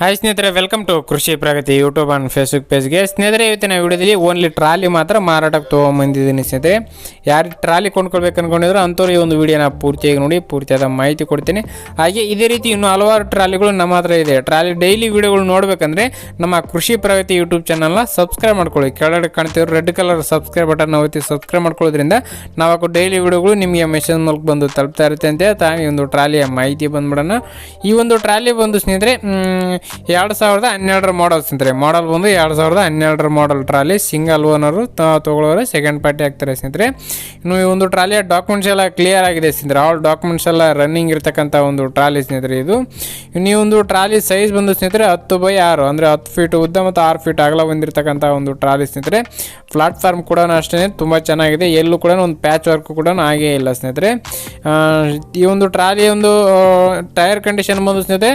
Hi ಸ್ನೇಹಿತರೆ welcome to Krishi Pragati YouTube and Facebook ಪೇಜ್ಗೆ ಸ್ನೇಹಿತರೆ, ಇವತ್ತಿನ ವಿಡಿಯೋದಲ್ಲಿ ಓನ್ಲಿ ಟ್ರಾಲಿ ಮಾತ್ರ ಮಾರಾಟಕ್ಕೆ ತೊಗೊಂಬಂದಿದ್ದೀನಿ ಸ್ನೇಹಿತರೆ. ಯಾರು ಟ್ರಾಲಿ ಕೊಂಡ್ಕೊಳ್ಬೇಕು ಅನ್ಕೊಂಡಿದ್ರು ಅಂಥವ್ರು ಈ ಒಂದು ವಿಡಿಯೋನ ಪೂರ್ತಿಯಾಗಿ ನೋಡಿ, ಪೂರ್ತಿಯಾದ ಮಾಹಿತಿ ಕೊಡ್ತೀನಿ. ಹಾಗೆ ಇದೇ ರೀತಿ ಇನ್ನೂ ಹಲವಾರು ಟ್ರಾಲಿಗಳು ನಮ್ಮ ಹತ್ರ ಇದೆ. ಟ್ರಾಲಿ ಡೈಲಿ ವಿಡಿಯೋಗಳು ನೋಡಬೇಕಂದ್ರೆ ನಮ್ಮ ಕೃಷಿ ಪ್ರಗತಿ ಯೂಟ್ಯೂಬ್ ಚಾನಲ್ನ ಸಬ್ಸ್ಕ್ರೈಬ್ ಮಾಡ್ಕೊಳ್ಳಿ. ಕೆಳಗಡೆ ಕಾಣ್ತೀವಿ ರೆಡ್ ಕಲರ್ ಸಬ್ಸ್ಕ್ರೈಬ್ ಬಟನ್ ಒತ್ತಿ ಸಬ್ಸ್ಕ್ರೈಬ್ ಮಾಡ್ಕೊಳ್ಳೋದ್ರಿಂದ ನಾವು ಹಾಕೋ ಡೈಲಿ ವಿಡಿಯೋಗಳು ನಿಮಗೆ ಮೆಸೇಜ್ ಮೂಲಕ ಬಂದು ತಲುಪ್ತಾ ಇರುತ್ತೆ ಅಂತ ಈ ಒಂದು ಟ್ರಾಲಿಯ ಮಾಹಿತಿ ಬಂದ್ಬಿಡೋಣ. ಈ ಒಂದು ಟ್ರಾಲಿ ಬಂದು ಸ್ನೇಹಿತರೆ ಎರಡು ಸಾವಿರದ ಹನ್ನೆರಡರ ಮಾಡಲ್ ಸ್ನೇಹಿತರೆ ಮಾಡಲ್ ಬಂದು ಎರಡು ಸಾವಿರದ ಹನ್ನೆರಡರ ಮಾಡಲ್ ಟ್ರಾಲಿ ಸಿಂಗಲ್ ಓನರು ತೊಗೊಳ್ಳೋರು ಸೆಕೆಂಡ್ ಪಾರ್ಟಿ ಆಗ್ತಾರೆ ಸ್ನೇಹಿತರೆ. ಇನ್ನು ಈ ಒಂದು ಟ್ರಾಲಿಯ ಡಾಕ್ಯುಮೆಂಟ್ಸ್ ಎಲ್ಲ ಕ್ಲಿಯರ್ ಆಗಿದೆ ಸ್ನೇಹಿತರೆ. ಆಲ್ ಡಾಕ್ಯುಮೆಂಟ್ಸ್ ಎಲ್ಲ ರನ್ನಿಂಗ್ ಇರ್ತಕ್ಕಂಥ ಒಂದು ಟ್ರಾಲಿ ಸ್ನೇಹಿತರೆ ಇದು. ಇನ್ನು ಈ ಒಂದು ಟ್ರಾಲಿ ಸೈಜ್ ಬಂದು ಸ್ನೇಹಿತರೆ ಹತ್ತು ಬೈ ಆರು, ಅಂದರೆ ಹತ್ತು ಫೀಟ್ ಉದ್ದ ಮತ್ತು ಆರು ಫೀಟ್ ಅಗಲ ಬಂದಿರತಕ್ಕಂಥ ಒಂದು ಟ್ರಾಲಿ ಸ್ನೇಹಿತರೆ. ಪ್ಲಾಟ್ಫಾರ್ಮ್ ಕೂಡ ಅಷ್ಟೇ ತುಂಬ ಚೆನ್ನಾಗಿದೆ. ಎಲ್ಲೂ ಕೂಡ ಒಂದು ಪ್ಯಾಚ್ ವರ್ಕ್ ಕೂಡ ಹಾಗೇ ಇಲ್ಲ ಸ್ನೇಹಿತರೆ. ಈ ಒಂದು ಟ್ರಾಲಿ ಒಂದು ಟೈರ್ ಕಂಡೀಷನ್ ಬಂದು ಸ್ನೇಹಿತರೆ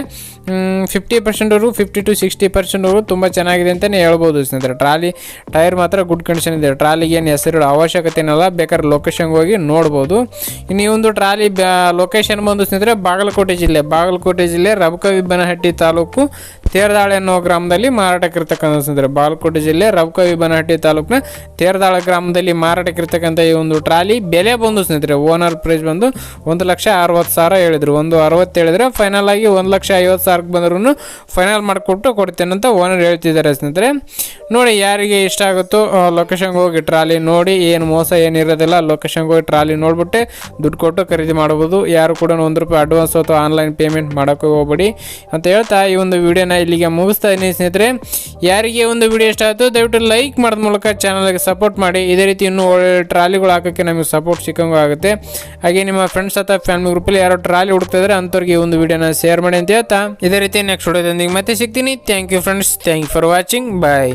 ಫಿಫ್ಟಿ ಪರ್ಸೆಂಟ್ವರೆಗೂ ಫಿಫ್ಟಿ ಟು ಸಿಕ್ಸ್ಟಿ ಅವರು ತುಂಬ ಚೆನ್ನಾಗಿದೆ ಅಂತಲೇ ಹೇಳ್ಬೋದು ಸ್ನೇಹಿತರೆ. ಟ್ರಾಲಿ ಟೈರ್ ಮಾತ್ರ ಗುಡ್ ಕಂಡೀಷನ್ ಇದೆ. ಟ್ರಾಲಿಗೆ ಏನು ಹೆಸರು ಅವಶ್ಯಕತೆ ಏನಲ್ಲ, ಬೇಕಾದ್ರೆ ಲೊಕೇಶನ್ಗೆ ಹೋಗಿ ನೋಡ್ಬೋದು. ಇನ್ನು ಈ ಒಂದು ಟ್ರಾಲಿ ಲೊಕೇಶನ್ ಬಂದು ಸ್ನೇಹಿತರೆ ಬಾಗಲಕೋಟೆ ಜಿಲ್ಲೆ. ಬಾಗಲಕೋಟೆ ಜಿಲ್ಲೆ ರಬಕವಿಬನಹಟ್ಟಿ ತಾಲೂಕು ತೇರದಾಳೆ ಅನ್ನೋ ಗ್ರಾಮದಲ್ಲಿ ಮಾರಾಟಕ್ಕಿರ್ತಕ್ಕಂಥ ಬಾಲಕೋಟೆ ಜಿಲ್ಲೆ ರಬಕವಿಬನಹಟ್ಟಿ ತಾಲೂಕಿನ ತೇರ್ದಾಳ ಗ್ರಾಮದಲ್ಲಿ ಮಾರಾಟಕ್ಕಿರ್ತಕ್ಕಂಥ ಈ ಒಂದು ಟ್ರಾಲಿ ಬೆಲೆ ಬಂದು ಸ್ನೇಹಿತರೆ, ಓನರ್ ಪ್ರೈಸ್ ಬಂದು ಒಂದು ಲಕ್ಷ ಅರವತ್ತು ಸಾವಿರ ಹೇಳಿದ್ರು. ಒಂದು ಅರವತ್ತು ಹೇಳಿದ್ರೆ ಫೈನಲ್ ಆಗಿ ಒಂದು ಲಕ್ಷ ಐವತ್ತು ಸಾವಿರಕ್ಕೆ ಬಂದ್ರೂ ಫೈನಲ್ ಮಾಡಿಕೊಟ್ಟು ಕೊಡ್ತೇನೆ ಅಂತ ಓನರ್ ಹೇಳ್ತಿದ್ದಾರೆ ಸ್ನೇಹಿತರೆ. ನೋಡಿ, ಯಾರಿಗೆ ಇಷ್ಟ ಆಗುತ್ತೋ ಲೊಕೇಶನ್ಗೆ ಹೋಗಿ ಟ್ರಾಲಿ ನೋಡಿ, ಏನು ಮೋಸ ಏನಿರೋದಿಲ್ಲ ಲೊಕೇಶನ್ಗೆ ಹೋಗಿ ಟ್ರಾಲಿ ನೋಡಿಬಿಟ್ಟು, ದುಡ್ಡು ಕೊಟ್ಟು ಖರೀದಿ ಮಾಡ್ಬೋದು. ಯಾರು ಕೂಡ ಒಂದು ರೂಪಾಯಿ ಅಡ್ವಾನ್ಸ್ ಅಥವಾ ಆನ್ಲೈನ್ ಪೇಮೆಂಟ್ ಮಾಡೋಕ್ಕೆ ಹೋಗ್ಬೇಡಿ ಅಂತ ಹೇಳ್ತಾ ಈ ಒಂದು ವಿಡಿಯೋನ ಇಲ್ಲಿಗೆ ಮುಗಿಸ್ತಾ ಇದ್ದೀನಿ ಸ್ನೇಹಿತರೆ. ಯಾರಿಗೆ ಒಂದು ವಿಡಿಯೋ ಇಷ್ಟ ಆಯಿತು ದಯವಿಟ್ಟು ಲೈಕ್ ಮಾಡಿದ ಮೂಲಕ ಚಾನಲ್ಗೆ ಸಪೋರ್ಟ್ ಮಾಡಿ. ಇದೇ ರೀತಿ ಇನ್ನೂ ಒಳ್ಳೆ ಟ್ರಾಲಿಗಳು ಹಾಕೋಕ್ಕೆ ನಮಗೆ ಸಪೋರ್ಟ್ ಸಿಕ್ಕಂಗೂ ಆಗುತ್ತೆ. ಹಾಗೆ ನಿಮ್ಮ ಫ್ರೆಂಡ್ಸ್ ಅಥವಾ ಫ್ಯಾಮಿಲಿ ಗ್ರೂಪಲ್ಲಿ ಯಾರೋ ಟ್ರಾಲಿ ಹುಡುಕ್ತಾ ಇದ್ರೆ ಅಂಥವ್ರಿಗೆ ಒಂದು ವಿಡಿಯೋನ ಶೇರ್ ಮಾಡಿ ಅಂತ ಹೇಳ್ತಾ. ಇದೇ ರೀತಿ ನೆಕ್ಸ್ಟ್ ವಿಡಿಯೋದೊಂದಿಗೆ ಮತ್ತೆ ಸಿಗ್ತೀನಿ. Thank you friends thank you for watching bye